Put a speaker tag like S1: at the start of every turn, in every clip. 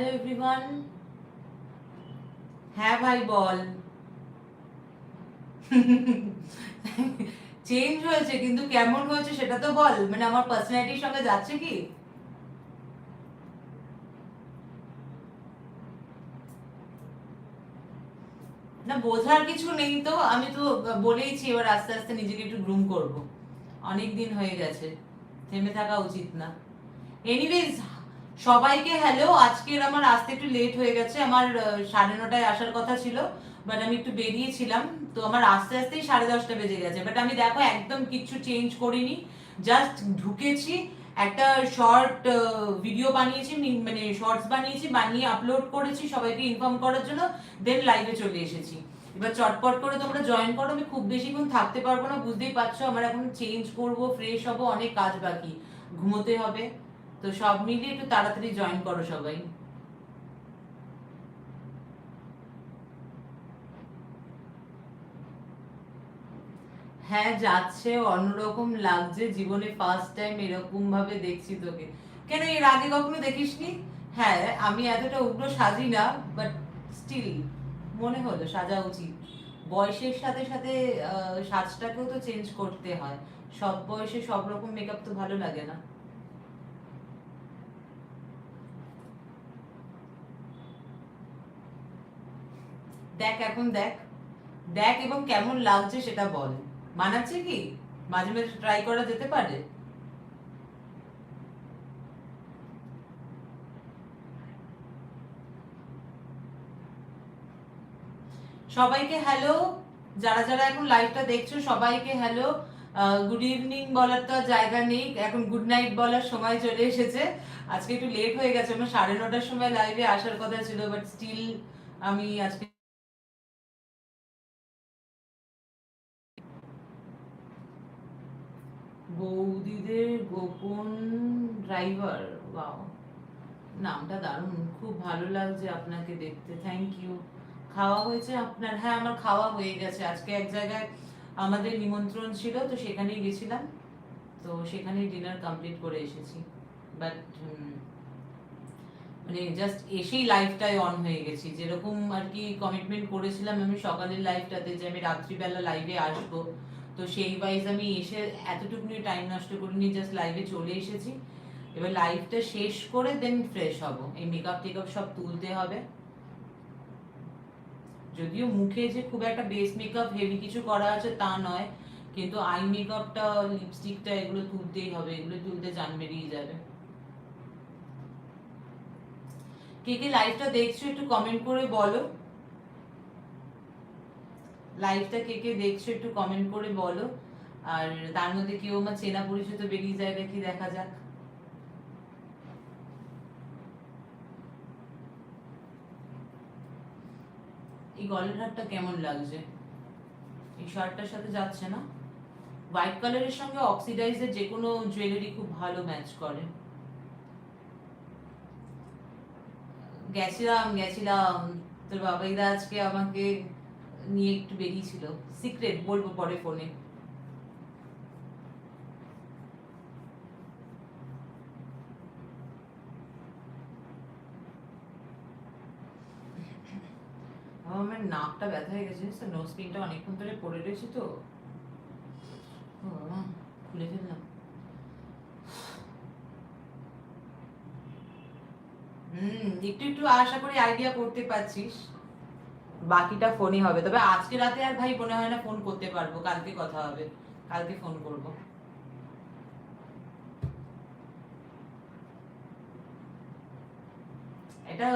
S1: Hello everyone হ্যাঁ ভাই বল change হয়েছে, কিন্তু কেমন হয়েছে সেটা তো বল। মানে আমার পার্সোনালিটির সঙ্গে যাচ্ছে কি? না, বোঝার কিছু নেই তো। আমি তো বলেইছি, এবার আস্তে আস্তে নিজেকে একটু গ্রুম করব। অনেক দিন হয়ে গেছে। থেমে থাকা উচিত না। এনিওয়েজ সবাইকে হ্যালো আজকের আমার আসতে একটু লেট হয়ে গেছে। আমার সাড়ে নটায় আসার কথা ছিল বাট আমি একটু বেরিয়েছিলাম। তো আমার আস্তে আস্তেই সাড়ে দশটা বেজে গেছে। বাট আমি দেখো একদম কিচ্ছু চেঞ্জ করিনি। জাস্ট ঢুকেছি, একটা শর্ট ভিডিও বানিয়েছি মানে শর্টস বানিয়েছি, বানিয়ে আপলোড করেছি সবাইকে ইনফর্ম করার জন্য। দেন লাইভে চলে এসেছি। এবার চটপট করে তোমরা জয়েন করো। আমি খুব বেশিক্ষণ থাকতে পারব না। বুঝতেই পারছ, আমার এখন চেঞ্জ করব ফ্রেশ হব, অনেক কাজ বাকি। ঘুমোতে হবে। তো সব মিলিয়ে একটু তাড়াতাড়ি জয়েন করো সবাই। হ্যাঁ যাচ্ছে, অন্যরকম লাগছে, জীবনে ফার্স্ট টাইম এরকম ভাবে দেখছি তোকে। কেন, এর আগে কখনো দেখিসনি? হ্যাঁ আমি এতটা উগ্র সাজি না বাট স্টিল মনে হলো সাজা উচিত। বয়সের সাথে সাথে সাজটাকেও তো চেঞ্জ করতে হয়। সব বয়সে সব রকম মেকআপ তো ভালো লাগে না। দেখ এখন দেখ। দেখ এবং কেমন লাগছে সেটা বল। মানাচ্ছে কি? মাঝে মাঝে ট্রাই করা যেতে পারে। সবাইকে হ্যালো যারা যারা এখন লাইভটা দেখছ, সবাইকে হ্যালো গুড ইভিনিং বলার তো জায়গা নেই। এখন গুড নাইট বলার সময় চলে এসেছে। আজকে একটু লেট হয়ে গেছে। আমার সাড়ে নটার সময় লাইভে আসার কথা ছিল বাট স্টিল আমি আজকে বৌদিদের গোপন ড্রাইভার ওয়াও নামটা দারুণ। খুব ভালো লাগছে আপনাকে দেখতে থ্যাংক ইউ খাওয়া হয়েছে আপনার হ্যাঁ আমার খাওয়া হয়ে গেছে। আজকে এক জায়গায় আমাদের নিমন্ত্রণ ছিল, তো সেখানেই গেছিলাম। তো সেখানেই ডিনার কমপ্লিট করে এসেছি। বাট মানে জাস্ট এসেই লাইফটাই অন হয়ে গেছি। যেরকম আর কি কমিটমেন্ট করেছিলাম আমি সকালের লাইফটাতে যে আমি রাত্রিবেলা লাইভে আসব তো সেই ওয়াইজ আমি এসে এতটুকুনি টাইম নষ্ট করিনি জাস্ট লাইভে চলে এসেছি। এবার লাইভটা শেষ করে দেন ফ্রেশ হব। এই মেকআপ টেকআপ সব তুলতে হবে। যদিও মুখে যে খুব একটা বেস মেকআপ হেভি কিছু করা আছে তা নয়, কিন্তু আই মেকআপটা লিপস্টিকটা এগুলো তুলতেই হবে। এগুলো তুলতে জান বেরিয়ে যাবে। কে কে লাইভটা দেখছ একটু কমেন্ট করে বলো। লাইভটা কে কে দেখছ একটু কমেন্ট করে বলো। আর তার মধ্যে কেউ আমার চেনা পরিচিত বেরিয়ে যায় নাকি দেখা যাক। এই গলের হারটা কেমন লাগছে? এই শার্টটার সাথে যাচ্ছে না? হোয়াইট কালারের সঙ্গে অক্সিডাইজের যে কোনো জুয়েলারি খুব ভালো ম্যাচ করে। গেছিলাম গেছিলাম। তোর বাবাইদা আজকে আমাকে নিয়ে একটু বেরিয়েছিল। সিক্রেট বলব পরে ফোনে আমার নাকটা ব্যথা হয়ে গেছে তো? নোজ পিনটা অনেকক্ষণ ধরে পড়ে রয়েছে তো। খুলে ফেললাম। হুম, একটু একটু আশা করি আইডিয়া করতে পারছিস। বাকিটা ফোনই হবে। তবে আজকে রাতে আর ভাই মনে হয় না ফোন করতে পারব, কালকে কথা হবে। কালকে ফোন করব। এটা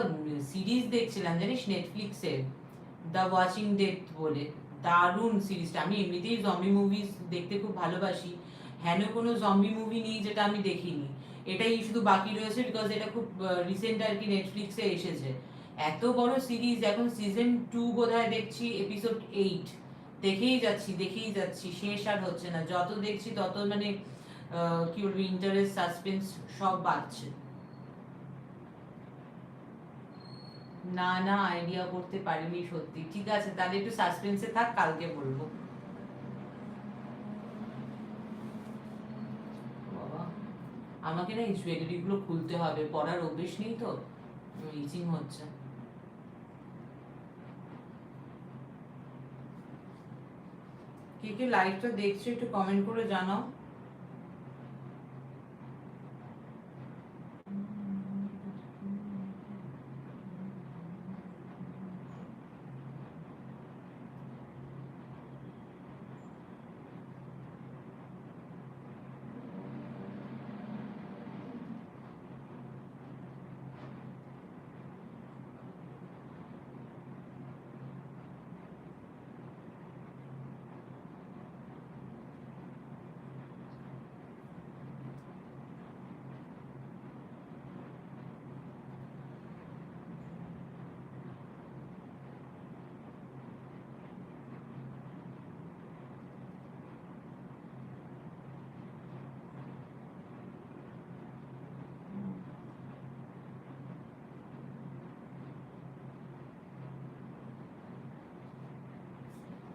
S1: সিরিজ দেখছিলাম, জানিস? নেটফ্লিক্সে দ্য ওয়াচিং ডেথ বলে। দারুণ সিরিজটা আমি এমনিতেই জম্বি মুভিজ দেখতে খুব ভালোবাসি। হেন কোনো জম্বি মুভি নেই যেটা আমি দেখিনি। এটাই শুধু বাকি রয়েছে বিকজ এটা খুব রিসেন্ট আর কি নেটফ্লিক্সে এসেছে। এত বড় সিরিজ, এখন সিজন টু বোধহয় দেখছি এপিসোড এইট দেখেই যাচ্ছি দেখেই যাচ্ছি, শেষ আর হচ্ছে না। যত দেখছি তত মানে কি বলব ইন্টারেস্ট সাসপেন্স সব বাড়ছে। না না আইডিয়া করতে পারিনি সত্যি। ঠিক আছে, তাহলে একটু সাসপেন্সে থাক, কালকে বলব। আমাকে না এই জুয়েলারি গুলো খুলতে হবে পড়ার অভ্যেস নেই তো? ইচিং হচ্ছে। কে কি লাইভটা দেখছ একটু কমেন্ট করে জানাও।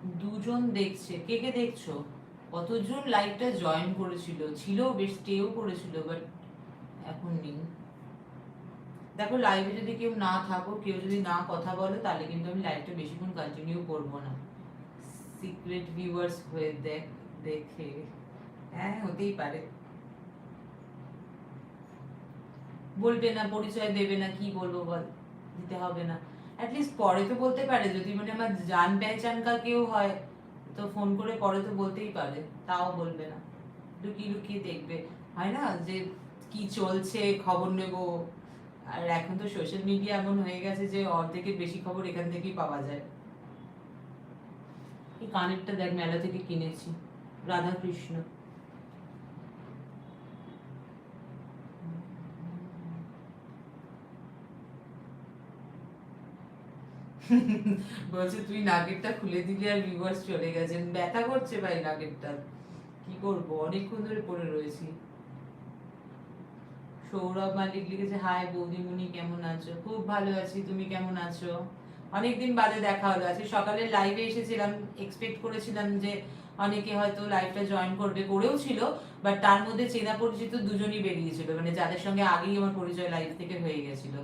S1: দুজন দেখছে। কে কে দেখছ? কতজন লাইভটা জয়েন করেছিল? ছিল বেশ স্টেও করেছিল বাট এখন নেই। দেখো লাইভে যদি কেউ না থাকো, কেউ যদি না কথা বলো, তাহলে কিন্তু আমি লাইভটা বেশিক্ষণ কন্টিনিউ করব না। সিক্রেট ভিউয়ার্স হয়ে দেখ, দেখে। হ্যাঁ হতেই পারে। বলবে না, পরিচয় দেবে না, কি বলব বল, দিতে হবে না। অ্যাটলিস্ট পরে তো বলতে পারে, যদি মানে আমার জান পেহচান কা কেউ হয়, তো ফোন করে পরে তো বলতেই পারে, তাও বলবে না। লুকিয়ে লুকিয়ে দেখবে। হয় না যে কি চলছে, খবর নেব। আর এখন তো সোশ্যাল মিডিয়া এমন হয়ে গেছে যে অর্ধেকের বেশি খবর এখান থেকেই পাওয়া যায়। এই কানেরটা দেখ, মেলা থেকে কিনেছি। রাধা কৃষ্ণ বলছে, তুই নাগেরটা খুলে দিলি আর ভিউয়ার্স চলে গেছেন। ব্যথা করছে ভাই নাগেরটা কি করব? অনেকক্ষণ ধরে পড়ে রয়েছি। সৌরভ মালিক লিখেছে, হাই বৌদিমণি, কেমন আছো? খুব ভালো আছি। তুমি কেমন আছো? অনেকদিন বাদে দেখা হলো। আজকে সকালে লাইভে এসেছিলাম। এক্সপেক্ট করেছিলাম যে অনেকে হয়তো লাইভটা জয়েন করবে করেও ছিল বাট তার মধ্যে চেনা পরিচিত দুজনই বেরিয়েছিল। মানে যাদের সঙ্গে আগেই আমার পরিচয় লাইভ থেকে হয়ে গেছিল।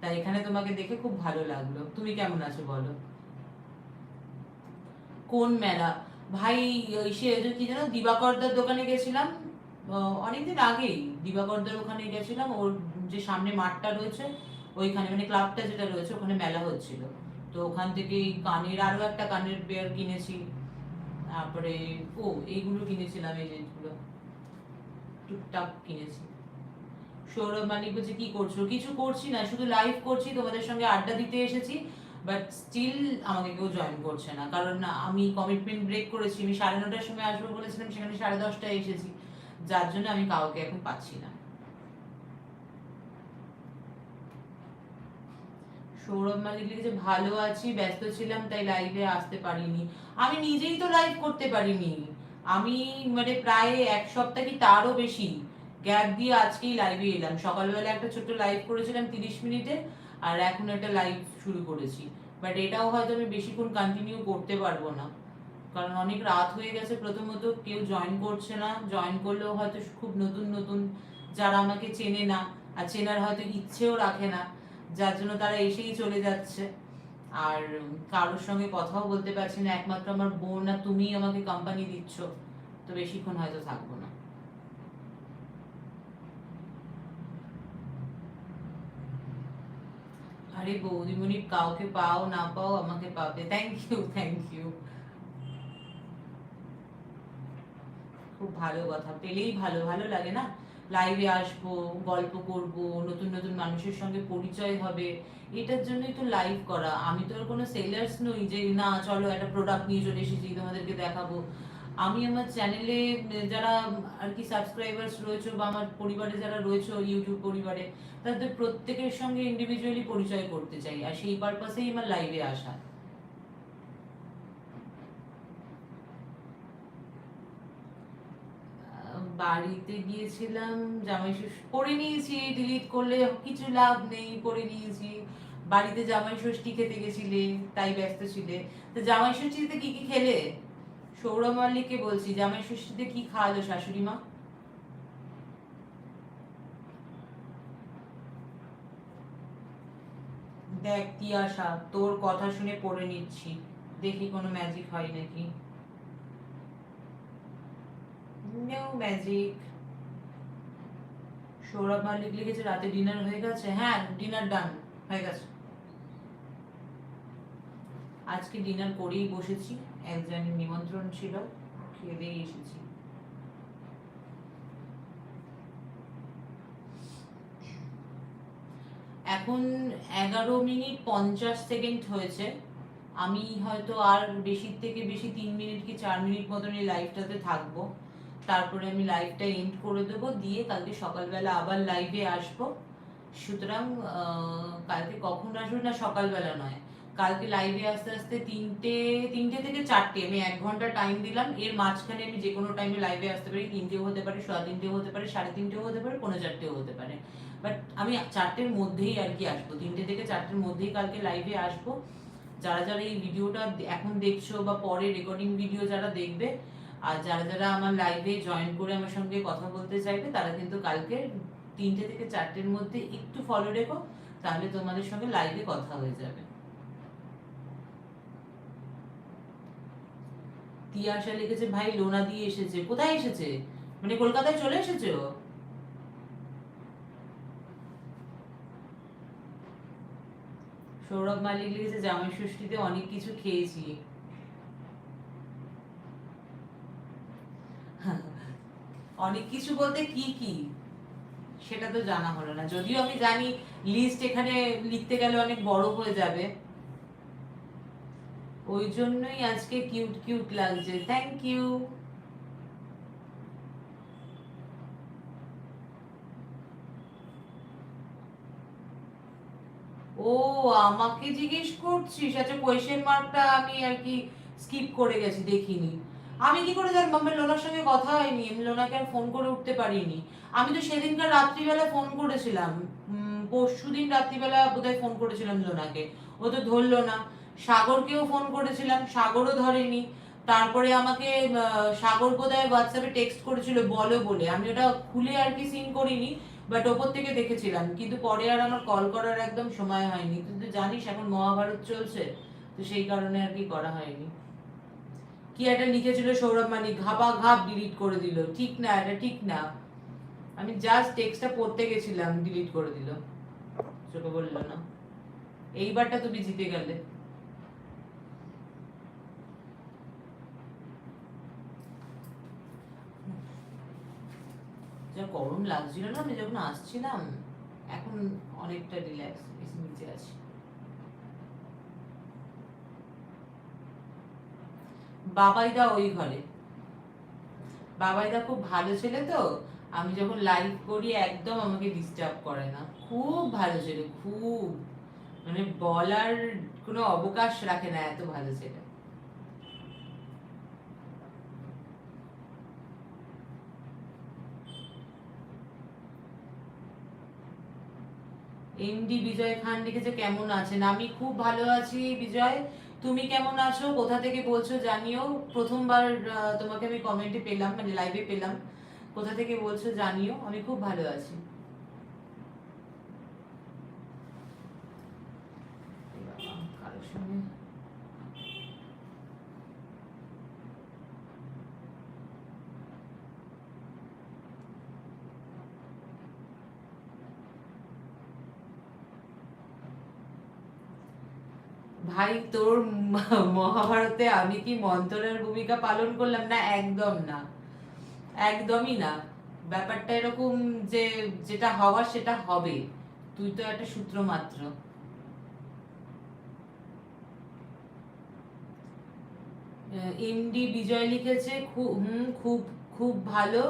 S1: তাই এখানে তোমাকে দেখে খুব ভালো লাগল। তুমি কেমন আছো বলো? কোন মেলা? ভাই, ওই সে কি যেন দিবাকরদার দোকানে গেছিলাম অনেকদিন আগেই দিবাকরদার ওখানে গেছিলাম, ওর যে সামনে মাঠটা রয়েছে, ওইখানে মানে ক্লাবটা যেটা রয়েছে, ওখানে মেলা হচ্ছিল। তো ওখান থেকে কানের আরও একটা কানের পেয়ার কিনেছি। তারপরে, ও, এইগুলো কিনেছিলাম, এই জিনিসগুলো। টুকটাক কিনেছি। সৌরভ মালিক বলছে কি করছ? কিছু করছি না, শুধু লাইভ করছি, তোমাদের সঙ্গে আড্ডা দিতে এসেছি বাট স্টিল আমাকে কেউ জয়েন করছে না। কারণ আমি কমিটমেন্ট ব্রেক করেছি, আমি সাড়ে নটার সময় আসব বলেছিলাম, সেখানে সাড়ে দশটায় এসেছি। যার জন্য আমি কাউকে এখন পাচ্ছি না। সৌরভ মালিক লিখেছে, ভালো আছি, ব্যস্ত ছিলাম, তাই লাইভে আসতে পারিনি। আমি নিজেই তো লাইভ করতে পারিনি। আমি মানে প্রায় এক সপ্তাহ কি তারও বেশি গ্যাপ দিয়ে আজকেই লাইভে এলাম। সকালবেলা একটা ছোট্ট লাইভ করেছিলাম তিরিশ মিনিটে, আর এখন একটা লাইভ শুরু করেছি। বাট এটাও হয়তো আমি বেশিক্ষণ কন্টিনিউ করতে পারব না। কারণ অনেক রাত হয়ে গেছে প্রথমত, কেউ জয়েন করছে না। জয়েন করলেও হয়তো খুব নতুন নতুন যারা আমাকে চেনে না, আর চেনার হয়তো ইচ্ছেও রাখে না, যার জন্য তারা এসেই চলে যাচ্ছে। আর কারোর সঙ্গে কথাও বলতে পারছি না। একমাত্র আমার বোন আর তুমিই আমাকে কোম্পানি দিচ্ছ। তো বেশিক্ষণ হয়তো থাকব না। আরে বৌদিমণি কাউকে পাও না পাও আমাকে পাবে থ্যাংক ইউ থ্যাংক ইউ খুব ভালো কথা। পেলেই ভালো ভালো লাগে না? লাইভে আসব, গল্প করব, নতুন নতুন মানুষের সঙ্গে পরিচয় হবে। এটার জন্যই তো লাইভ করা। আমি তো আর কোনো সেলার্স নই যে, না, চলো একটা প্রোডাক্ট নিয়ে চলে এসেছি, তোমাদেরকে দেখাবো। আমি আমার চ্যানেলে যারা আর কি সাবস্ক্রাইবার্স রয়েছে বা আমার পরিবারে যারা রয়েছে ইউটিউব পরিবারে, তাদের প্রত্যেকের সঙ্গে ইন্ডিভিজুয়ালি পরিচয় করতে চাই। আর সেই পারপাসেই আমার লাইভে আসা। বাড়িতে গিয়েছিলাম, জামাই ষষ্ঠী করে নিয়েছি ডিলিট করলে কিছু লাভ নেই করে নিয়েছি। বাড়িতে জামাই ষষ্ঠী খেতে গেছিলে, তাই ব্যস্ত ছিলে। তো জামাই ষষ্ঠীতে কি কি খেলে? সৌরভ মল্লিককে বলছি যে জামাই ষষ্ঠীতে কি খাওয়ালো শাশুড়ি মা? দেখ তিয়াশা তোর কথা শুনে পড়ে নিচ্ছি। দেখি কোনো ম্যাজিক হয় নাকি? নো ম্যাজিক সৌরভ মালিক লিখেছে রাতে ডিনার হয়ে গেছে। হ্যাঁ ডিনার ডান হয়ে গেছে। আজকে ডিনার করেই বসেছি। একজনের নিমন্ত্রণ ছিল খেয়ে এসেছি। এখন এগারো মিনিট পঞ্চাশ সেকেন্ড হয়েছে। আমি হয়তো আর বেশি থেকে বেশি তিন মিনিট কি চার মিনিট মতন এই লাইভটাতে থাকব। তারপরে আমি লাইভটা এন্ড করে দেবো, দিয়ে কালকে সকালবেলা আবার লাইভে আসব। সুতরাং কালকে কখন আসব না সকালবেলা নয়। কালকে লাইভে আস্তে আস্তে তিনটে তিনটে থেকে চারটে, আমি এক ঘণ্টা টাইম দিলাম। এর মাঝখানে আমি যে কোনো টাইমে লাইভে আসতে পারি, তিনটেও হতে পারে সোয়া তিনটেও হতে পারে, সাড়ে তিনটেও হতে পারে পৌনে চারটেও হতে পারে। বাট আমি চারটের মধ্যেই আর কি আসব, তিনটে থেকে চারটের মধ্যেই কালকে লাইভে আসব। যারা যারা এই ভিডিওটা এখন দেখছ বা পরে রেকর্ডিং ভিডিও যারা দেখবে, আর যারা যারা আমার লাইভে জয়েন করে আমার সঙ্গে কথা বলতে চাইবে, তারা কিন্তু কালকে তিনটে থেকে চারটের মধ্যে একটু ফলো রেখো, তাহলে তোমাদের সঙ্গে লাইভে কথা হয়ে যাবে। তিয়াশা লিখেছে, ভাই, লোনা দিয়ে এসেছে। কোথায় এসেছে? মানে কলকাতায় চলে এসেছে সৌরভ মালিক লিখেছে, জামাই ষষ্ঠীতে অনেক কিছু খেয়েছি। অনেক কিছু বলতে কি কি? সেটা তো জানা হলো না। যদিও আমি জানি লিস্ট এখানে লিখতে গেলে অনেক বড় হয়ে যাবে। ওই জন্যই আজকে কিউট কিউট লাগছে। থ্যাংক ইউ ও, আমাকে জিজ্ঞেস করছিস? আচ্ছা কোয়েশ্চেন মার্কটা আমি আর কি স্কিপ করে গেছি, দেখিনি। আমি কি করে জানব? আমার লোনার সঙ্গে কথা হয়নি। আমি লোনাকে আর ফোন করে উঠতে পারিনি। আমি তো সেদিনকার রাত্রিবেলা ফোন করেছিলাম। পরশু দিন রাত্রিবেলা বোধহয় ফোন করেছিলাম লোনাকে। ও তো ধরলো না। সাগরকেও ফোন করেছিলাম, সাগরও ধরেনি। তারপরে আমাকে সাগর বোধহয় হোয়াটসঅ্যাপে টেক্সট করেছিল, বলো বলে। আমি ওটা খুলে আর কি সিন করিনি বাট ওপর থেকে দেখেছিলাম। কিন্তু পরে আর আমার কল করার একদম সময় হয়নি। তুই তো জানিস, এখন মহাভারত চলছে, তো সেই কারণে আর কি করা হয়নি। কি একটা লিখেছিল সৌরভ মানিক ঘাপা ঘাপ ডিলিট করে দিল। ঠিক না, এটা ঠিক না। আমি জাস্ট টেক্সটটা পড়তে গেছিলাম ডিলিট করে দিল। চোখে বলল না। এইবারটা তুমি জিতে গেলে। যা গরম লাগছিল না, আমি যখন আসছিলাম, এখন অনেকটা রিল্যাক্স নিচে আছি। বাবাইদা ওই ঘরে। বাবাইদা খুব ভালো ছেলে তো, আমি যখন লাইভ করি, একদম আমাকে ডিস্টার্ব করে না। খুব ভালো ছেলে, খুব। মানে বলার কোনো অবকাশ রাখে না এত ভালো ছেলে। এমডি বিজয় খান লিখেছে কেমন আছেন? আমি খুব ভালো আছি বিজয়। তুমি কেমন আছো? কোথা থেকে বলছো জানিও। প্রথমবার তোমাকে আমি কমেন্টে পেলাম মানে লাইভে পেলাম। কোথা থেকে বলছো জানিও। আমি খুব ভালো আছি এ বাবা, কারোর সঙ্গে ভাই, তোর মহাভারতে আমি কি মন্থরের ভূমিকা পালন করলাম? না, একদম না। একদমই না। ব্যাপারটা এরকম যে, যেটা হওয়ার সেটা হবে। তুই তো একটা সূত্র মাত্র। এমডি বিজয় লিখেছে খুব হুম, খুব খুব ভালো।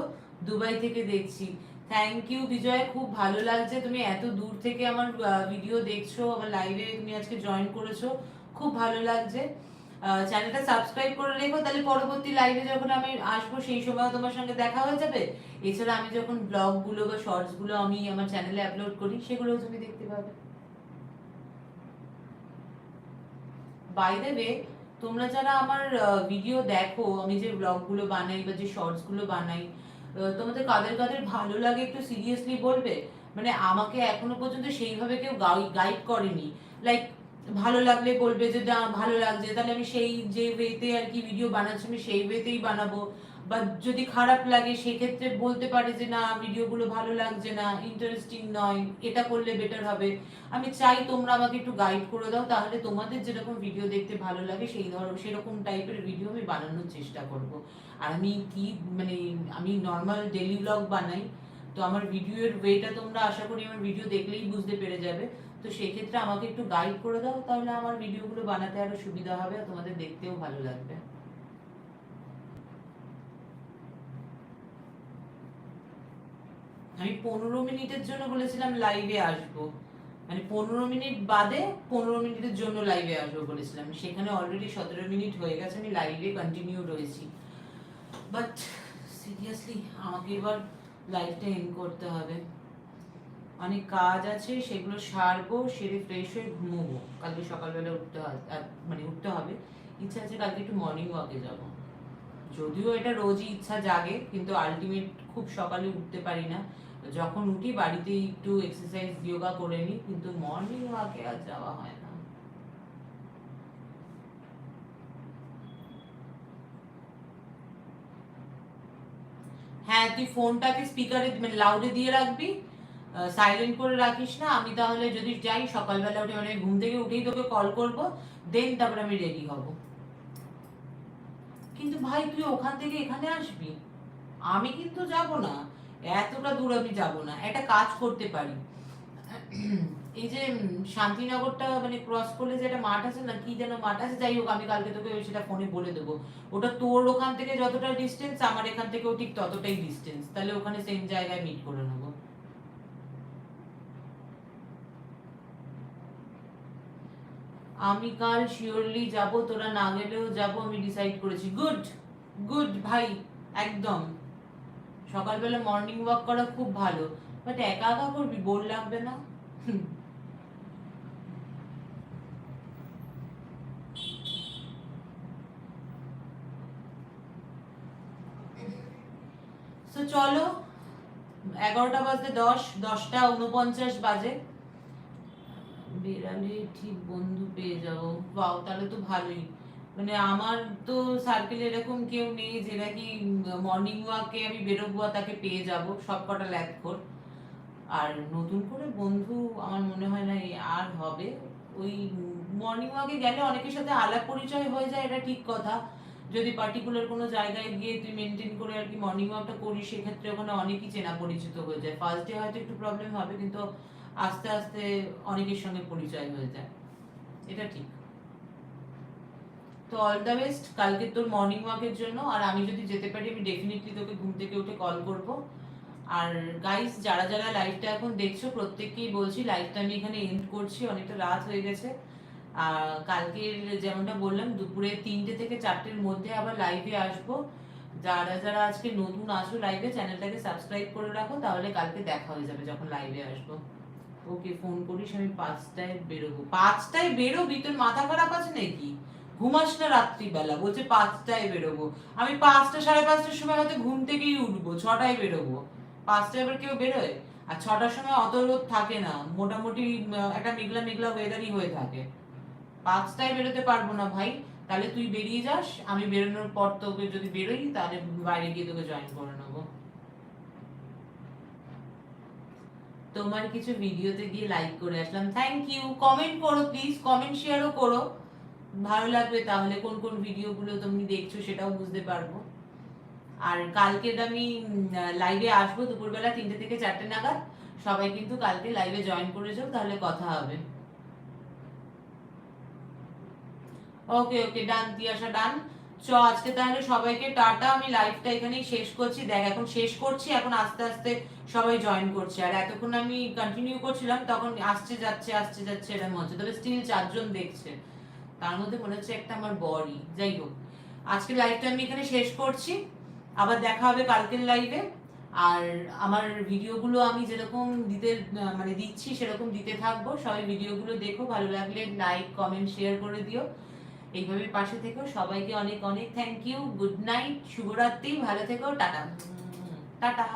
S1: দুবাই থেকে দেখছি। Thank you Bijoy. খুব ভালো লাগছে। তুমি এত দূর থেকে আমার ভিডিও দেখছ, আমার লাইভে তুমি আজকে জয়েন করেছ। খুব ভালো লাগছে। চ্যানেলটা সাবস্ক্রাইব করে রেখো। তাহলে পরবর্তী লাইভে যখন আমি আসব, সেই সময় তোমার সঙ্গে দেখা হয়ে যাবে। এছাড়া আমি যখন ব্লগগুলো বা শর্টসগুলো আমি আমার চ্যানেলে আপলোড করি, সেগুলোও তুমি দেখতে পাবে। বাই দ্য ওয়ে তোমরা যারা আমার ভিডিও দেখো, আমি যে ব্লগগুলো বানাই বা যে শর্টসগুলো বানাই তোমাদের কাদের কাদের ভালো লাগে একটু সিরিয়াসলি বলবে? মানে আমাকে এখনও পর্যন্ত সেইভাবে কেউ গাইড করেনি। লাইক ভালো লাগলে বলবে যে ভালো লাগছে। তাহলে আমি সেই যে ওয়েতে আর কি ভিডিও বানাচ্ছি, আমি সেই ওয়েতেই বানাবো। বা যদি খারাপ লাগে, সেক্ষেত্রে বলতে পারে যে, না, ভিডিওগুলো ভালো লাগছে না ইন্টারেস্টিং নয়, এটা করলে বেটার হবে। আমি চাই তোমরা আমাকে একটু গাইড করে দাও, তাহলে তোমাদের যেরকম ভিডিও দেখতে ভালো লাগে, সেই ধরো, সেরকম টাইপের ভিডিও আমি বানানোর চেষ্টা করব। আর আমি কি মানে আমি নর্মাল ডেলি ব্লগ বানাই, তো আমার ভিডিওর ওয়েটা তোমরা আশা করি আমার ভিডিও দেখলেই বুঝতে পেরে যাবে। তো সেক্ষেত্রে আমাকে একটু গাইড করে দাও, তাহলে আমার ভিডিওগুলো বানাতে আরও সুবিধা হবে আর তোমাদের দেখতেও ভালো লাগবে। আমি পনেরো মিনিটের জন্য বলেছিলাম লাইভে আসব। মানে পনেরো মিনিট বাদে পনেরো মিনিটের জন্য লাইভে আসব বলেছিলাম। সেখানে অলরেডি সতেরো মিনিট হয়ে গেছে, আমি লাইভে কন্টিনিউ রয়েছি। বাট সিরিয়াসলি আমাকে এবার লাইভটা এন্ড করতে হবে। অনেক কাজ আছে, সেগুলো সারবো, সেরে ফ্রেশ হয়ে ঘুমোবো। কালকে সকালবেলা উঠতে হবে মানে উঠতে হবে। ইচ্ছা আছে কালকে একটু মর্নিং ওয়াকে যাব। যদিও এটা রোজই ইচ্ছা জাগে, কিন্তু আলটিমেট খুব সকালে উঠতে পারি না। যখন উঠি বাড়িতে একটু এক্সারসাইজ যোগা করে নিই কিন্তু মর্নিং ওয়াকে আর যাওয়া হয় না। হ্যাঁ তুই ফোনটাকে স্পিকারে মানে লাউডে দিয়ে রাখবি সাইলেন্ট করে রাখিস না। আমি তাহলে যদি যাই, সকালবেলা উঠে মানে ঘুম থেকে উঠেই তোকে কল করব দেন তারপর আমি রেডি হব। কিন্তু ভাই, তুই ওখান থেকে এখানে আসবি? আমি কিন্তু যাব না। এতটা দূর আমি যাব না, একটা কাজ করতে পারি। এই যে শান্তিনগরটা মানে ক্রস করলে যে মাঠ আছে না, কি যেন মাঠ আছে, যাই হোক, আমি কালকে তোকে সেটা ফোনে বলে দেবো। ওটা তোর ওখান থেকে যতটা ডিস্টেন্স আমার এখান থেকেও ঠিক ততটাই ডিস্টেন্স তাহলে ওখানে সেম জায়গায় মিট করে নেব। আমি কাল শিওরলি যাব, তোরা না গেলেও যাব, আমি ডিসাইড করেছি। গুড গুড ভাই, একদম। সকালবেলা মর্নিং ওয়াক করা খুব ভালো বাট একা একা করবি? বোর লাগবে না? তো চলো, এগারোটা বাজতে দশ, দশটা উনপঞ্চাশ বাজে। বেরালে ঠিক বন্ধু পেয়ে যাব। বাও তাহলে তো ভালোই। মানে আমার তো সার্কেলে এরকম কেউ নেই যে নাকি মর্নিং ওয়াকে আমি বেরোবো আর তাকে পেয়ে যাব সব কটা ল্যাথখোর আর নতুন করে বন্ধু আমার মনে হয় না আর হবে। ওই মর্নিং ওয়াকে গেলে অনেকের সাথে আলাপ পরিচয় হয়ে যায়, এটা ঠিক কথা। যদি পার্টিকুলার কোনো জায়গায় গিয়ে তুই মেনটেন করে আর কি মর্নিং ওয়াকটা করিস, সেক্ষেত্রে ওখানে অনেকই চেনা পরিচিত হয়ে যায়। ফার্স্ট ডে হয়তো একটু প্রবলেম হবে, কিন্তু আস্তে আস্তে অনেকের সঙ্গে পরিচয় হয়ে যায়। এটা ঠিক। তো অল দ্য বেস্ট কালকে তোর মর্নিং ওয়াকের জন্য, আর আমি যদি যেতে পারি, আমি ডেফিনেটলি তোকে ঘুম থেকে উঠে কল করব। আর গাইস যারা যারা লাইভটা এখন দেখছ, প্রত্যেককেই বলছি লাইভটা আমি এখানে এন্ড করছি, অনেকটা রাত হয়ে গেছে। কালকের যেমনটা বললাম, দুপুরে তিনটে থেকে চারটের মধ্যে আবার লাইভে আসব। যারা যারা আজকে নতুন আসো লাইভে চ্যানেলটাকে সাবস্ক্রাইব করে রাখো, তাহলে কালকে দেখা হয়ে যাবে যখন লাইভে আসব। ওকে ফোন করিস, আমি পাঁচটায় বেরোবো। পাঁচটায় বেরোবি? তোর মাথা খারাপ আছে নাকি? ঘুমাস না রাত্রিবেলা, বলছে পাঁচটায় বেরোবো। আমি পাঁচটা, সাড়ে পাঁচটার সময় হয়তো ঘুম থেকেই উঠবো, ছটায় বেরোবো। পাঁচটায় এবার কেউ বেরোয়? আর ছটার সময় অত রোদ থাকে না, মোটামুটি একটা মেঘলা মেঘলা ওয়েদারই হয়ে থাকে। পাঁচটায় বেরোতে পারব না ভাই, তাহলে তুই বেরিয়ে যাস, আমি বেরোনোর পর তোকে যদি বেরোই, তাহলে বাইরে গিয়ে তোকে জয়েন করে নেব। তোমার কিছু ভিডিওতে গিয়ে লাইক করে আসলাম। থ্যাংক ইউ কমেন্ট করো প্লিজ কমেন্ট শেয়ারও করো। ভালো লাগবে তাহলে কোন কোন ভিডিওগুলো তুমি দেখছ সেটাও বুঝতে পারব। আর কালকে আমি লাইভে আসব দুপুরবেলা তিনটে থেকে চারটে নাগাদ। সবাই কিন্তু কালকে লাইভে জয়েন করে যাও তাহলে কথা হবে। ওকে ওকে ডান তিয়াশা ডান চ, আজকে তাহলে সবাইকে টাটা, আমি লাইভটা এখানেই শেষ করছি। দেখ, এখন শেষ করছি, এখন আস্তে আস্তে সবাই জয়েন করছে। আর এতক্ষণ আমি কন্টিনিউ করছিলাম, তখন আসছে, যাচ্ছে আসছে, যাচ্ছে এরকম হচ্ছে। তবে স্টিল চারজন দেখছে। তার মধ্যে মনে হচ্ছে একটা আমার বডি যাই হোক। আজকে লাইভটা আমি এখানে শেষ করছি। আবার দেখা হবে কালকের লাইভে আর আমার ভিডিওগুলো আমি যেরকম দিতে মানে দিচ্ছি, সেরকম দিতে থাকব। সবাই ভিডিওগুলো দেখো, ভালো লাগলে লাইক কমেন্ট শেয়ার করে দিও। এইভাবে পাশে থেকো। সবাইকে অনেক অনেক থ্যাংক ইউ গুড নাইট শুভরাত্রি, ভালো থেকো, টাটা। টাটা।